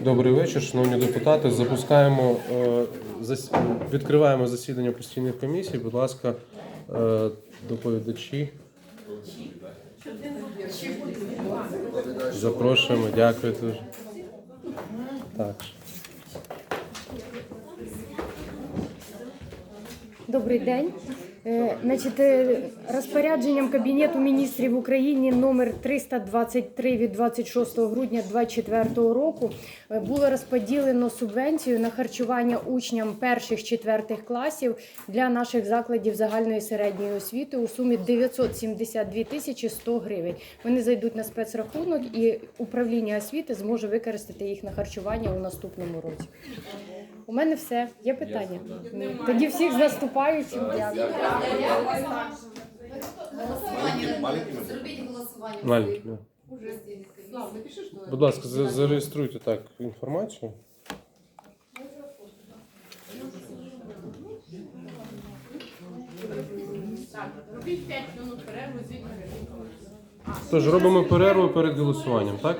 Добрий вечір, шановні депутати. Запускаємо е, відкриваємо засідання постійних комісій. Будь ласка, е, доповідачі. Запрошуємо, дякую дуже. Так. Добрий день. Е, Значить, е, розпорядженням Кабінету міністрів України номер 323 від 26 грудня 2024 року е, було розподілено субвенцію на харчування учням перших-четвертих класів для наших закладів загальної середньої освіти у сумі 972 тисячі 100 гривень. Вони зайдуть на спецрахунок і управління освіти зможе використати їх на харчування у наступному році. У мене все. Є питання? Тоді всіх з наступаючим. Дякую. Уже Будь ласка, за- зареєструйте так інформацію. Робіть 5 минут перерву, звідти. Тож робимо перерву перед голосуванням, так?